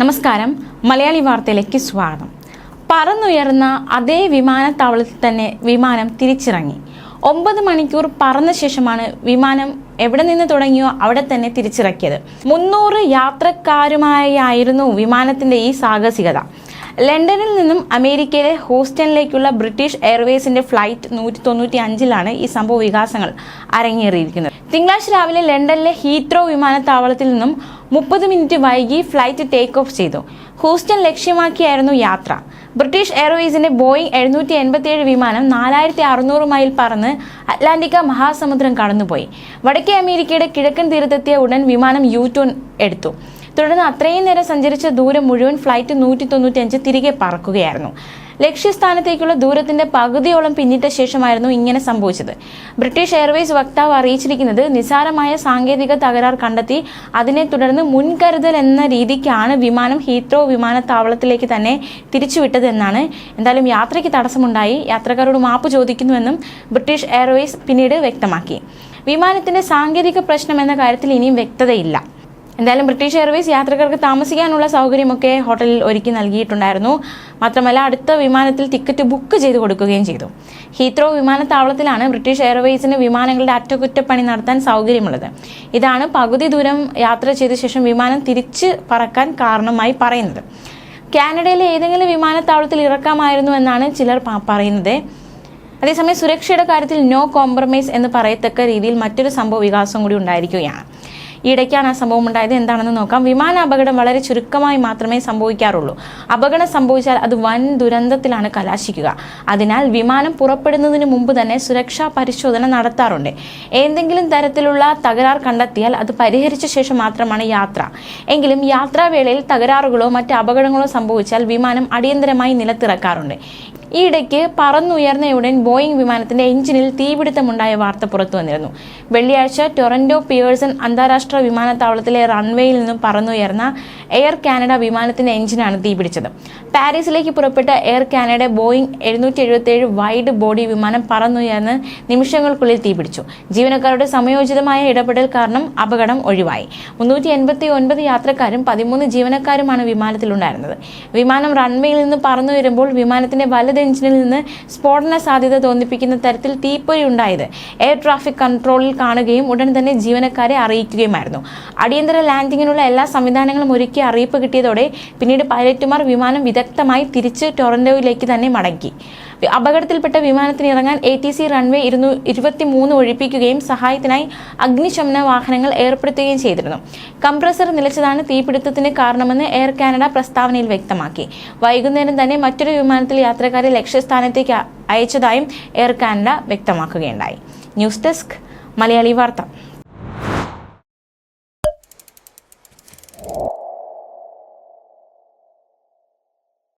നമസ്കാരം. മലയാളി വാർത്തയിലേക്ക് സ്വാഗതം. പറന്നുയർന്ന അതേ വിമാനത്താവളത്തിൽ തന്നെ വിമാനം തിരിച്ചിറങ്ങി. ഒമ്പത് മണിക്കൂർ പറന്ന ശേഷമാണ് വിമാനം എവിടെ നിന്ന് തുടങ്ങിയോ അവിടെ തന്നെ തിരിച്ചിറക്കിയത്. മുന്നൂറ് യാത്രക്കാരുമായായിരുന്നു വിമാനത്തിന്റെ ഈ സാഹസികത. ലണ്ടനിൽ നിന്നും അമേരിക്കയിലെ ഹൂസ്റ്റണിലേക്കുള്ള ബ്രിട്ടീഷ് എയർവേസിന്റെ ഫ്ലൈറ്റ് നൂറ്റി തൊണ്ണൂറ്റി അഞ്ചിലാണ് ഈ സംഭവ വികാസങ്ങൾ അരങ്ങേറിയിരിക്കുന്നത്. തിങ്കളാഴ്ച രാവിലെ ലണ്ടനിലെ ഹീത്രോ വിമാനത്താവളത്തിൽ നിന്നും മുപ്പത് മിനിറ്റ് വൈകി ഫ്ലൈറ്റ് ടേക്ക് ഓഫ് ചെയ്തു. ഹൂസ്റ്റൺ ലക്ഷ്യമാക്കിയായിരുന്നു യാത്ര. ബ്രിട്ടീഷ് എയർവേസിന്റെ ബോയിങ് എഴുന്നൂറ്റി എൺപത്തിയേഴ് വിമാനം നാലായിരത്തി അറുന്നൂറ് മൈൽ പറന്ന് അറ്റ്ലാന്റിക്ക മഹാസമുദ്രം കടന്നുപോയി. വടക്കേ അമേരിക്കയുടെ കിഴക്കൻ തീരത്തെത്തിയ ഉടൻ വിമാനം യു ടേൺ എടുത്തു. തുടർന്ന് അത്രയും നേരം സഞ്ചരിച്ച ദൂരം മുഴുവൻ ഫ്ലൈറ്റ് നൂറ്റി തൊണ്ണൂറ്റിയഞ്ച് തിരികെ പറക്കുകയായിരുന്നു. ലക്ഷ്യസ്ഥാനത്തേക്കുള്ള ദൂരത്തിന്റെ പകുതിയോളം പിന്നിട്ട ശേഷമായിരുന്നു ഇങ്ങനെ സംഭവിച്ചത്. ബ്രിട്ടീഷ് എയർവേസ് വക്താവ് അറിയിച്ചിരിക്കുന്നത് നിസാരമായ സാങ്കേതിക തകരാർ കണ്ടെത്തി അതിനെ തുടർന്ന് മുൻകരുതൽ എന്ന രീതിക്കാണ് വിമാനം ഹീത്രോ വിമാനത്താവളത്തിലേക്ക് തന്നെ തിരിച്ചുവിട്ടതെന്നാണ് എന്തായാലും യാത്രയ്ക്ക് തടസ്സമുണ്ടായി. യാത്രക്കാരോട് മാപ്പ് ചോദിക്കുന്നുവെന്നും ബ്രിട്ടീഷ് എയർവേസ് പിന്നീട് വ്യക്തമാക്കി. വിമാനത്തിന്റെ സാങ്കേതിക പ്രശ്നം എന്ന കാര്യത്തിൽ ഇനിയും വ്യക്തതയില്ല. എന്തായാലും ബ്രിട്ടീഷ് എയർവേസ് യാത്രക്കാർക്ക് താമസിക്കാനുള്ള സൗകര്യമൊക്കെ ഹോട്ടലിൽ ഒരുക്കി നൽകിയിട്ടുണ്ടായിരുന്നു. മാത്രമല്ല അടുത്ത വിമാനത്തിൽ ടിക്കറ്റ് ബുക്ക് ചെയ്ത് കൊടുക്കുകയും ചെയ്തു. ഹീത്രോ വിമാനത്താവളത്തിലാണ് ബ്രിട്ടീഷ് എയർവേസിന് വിമാനങ്ങളുടെ അറ്റകുറ്റപ്പണി നടത്താൻ സൗകര്യമുള്ളത്. ഇതാണ് പകുതി ദൂരം യാത്ര ചെയ്ത ശേഷം വിമാനം തിരിച്ച് പറക്കാൻ കാരണമായി പറയുന്നത്. കാനഡയിലെ ഏതെങ്കിലും വിമാനത്താവളത്തിൽ ഇറക്കാമായിരുന്നു എന്നാണ് ചിലർ പറയുന്നത്. അതേസമയം സുരക്ഷയുടെ കാര്യത്തിൽ നോ കോംപ്രമൈസ് എന്ന് പറയത്തക്ക രീതിയിൽ മറ്റൊരു സംഭവ വികാസം കൂടി ഉണ്ടായിരിക്കുകയാണ്. ഇടയ്ക്കാണ് ആ സംഭവം ഉണ്ടായത്. എന്താണെന്ന് നോക്കാം. വിമാന അപകടം വളരെ ചുരുക്കമായി മാത്രമേ സംഭവിക്കാറുള്ളൂ. അപകടം സംഭവിച്ചാൽ അത് വൻ ദുരന്തത്തിലാണ് കലാശിക്കുക. അതിനാൽ വിമാനം പുറപ്പെടുന്നതിന് മുമ്പ് തന്നെ സുരക്ഷാ പരിശോധന നടത്താറുണ്ട്. ഏതെങ്കിലും തരത്തിലുള്ള തകരാർ കണ്ടെത്തിയാൽ അത് പരിഹരിച്ച ശേഷം മാത്രമാണ് യാത്ര. എങ്കിലും യാത്രാവേളയിൽ തകരാറുകളോ മറ്റ് അപകടങ്ങളോ സംഭവിച്ചാൽ വിമാനം അടിയന്തരമായി നിലത്തിറക്കാറുണ്ട്. ഈ ഇടയ്ക്ക് പറന്നുയർന്നയുടൻ ബോയിങ് വിമാനത്തിന്റെ എഞ്ചിനിൽ തീപിടുത്തമുണ്ടായ വാർത്ത പുറത്തു വന്നിരുന്നു. വെള്ളിയാഴ്ച ടൊറന്റോ പിയേഴ്സൺ അന്താരാഷ്ട്ര വിമാനത്താവളത്തിലെ റൺവേയിൽ നിന്നും പറന്നുയർന്ന എയർ കാനഡ വിമാനത്തിന്റെ എഞ്ചിനാണ് തീപിടിച്ചത്. പാരീസിലേക്ക് പുറപ്പെട്ട എയർ കാനഡ ബോയിങ് എഴുന്നൂറ്റി വൈഡ് ബോഡി വിമാനം പറന്നുയർന്ന് നിമിഷങ്ങൾക്കുള്ളിൽ തീപിടിച്ചു. ജീവനക്കാരുടെ സമയോചിതമായ ഇടപെടൽ കാരണം അപകടം ഒഴിവായി. മുന്നൂറ്റി എൺപത്തി ഒൻപത് യാത്രക്കാരും പതിമൂന്ന് ജീവനക്കാരുമാണ് വിമാനത്തിലുണ്ടായിരുന്നത്. വിമാനം റൺവേയിൽ നിന്ന് പറന്നുയരുമ്പോൾ വിമാനത്തിന്റെ വലത് എഞ്ചിനിൽ നിന്ന് സ്ഫോടന സാധ്യത തോന്നിപ്പിക്കുന്ന തരത്തിൽ തീപ്പൊരി ഉണ്ടായത്. എയർ ട്രാഫിക് കൺട്രോളിൽ കാണുകയും ഉടൻ തന്നെ ജീവനക്കാരെ അറിയിക്കുകയുമായിരുന്നു. അടിയന്തര ലാൻഡിങ്ങിനുള്ള എല്ലാ സംവിധാനങ്ങളും ഒരുക്കി അറിയിപ്പ് കിട്ടിയതോടെ പിന്നീട് പൈലറ്റുമാർ വിമാനം വിദഗ്ധമായി തിരിച്ച് ടൊറന്റോയിലേക്ക് തന്നെ മടക്കി അപകടത്തിൽപ്പെട്ട വിമാനത്തിന് ഇറങ്ങാൻ എ ടി സി റൺവേ ഇരുന്നൂ ഇരുപത്തി മൂന്ന് ഒഴിപ്പിക്കുകയും സഹായത്തിനായി അഗ്നിശമന വാഹനങ്ങൾ ഏർപ്പെടുത്തുകയും ചെയ്തിരുന്നു. കംപ്രസർ നിലച്ചതാണ് തീപിടുത്തത്തിന് കാരണമെന്ന് എയർ കാനഡ പ്രസ്താവനയിൽ വ്യക്തമാക്കി. വൈകുന്നേരം തന്നെ മറ്റൊരു വിമാനത്തിൽ യാത്രക്കാരെ ലക്ഷ്യസ്ഥാനത്തേക്ക് അയച്ചതായും Air Canada വ്യക്തമാക്കുകയുണ്ടായി. News desk Malayali Vartha.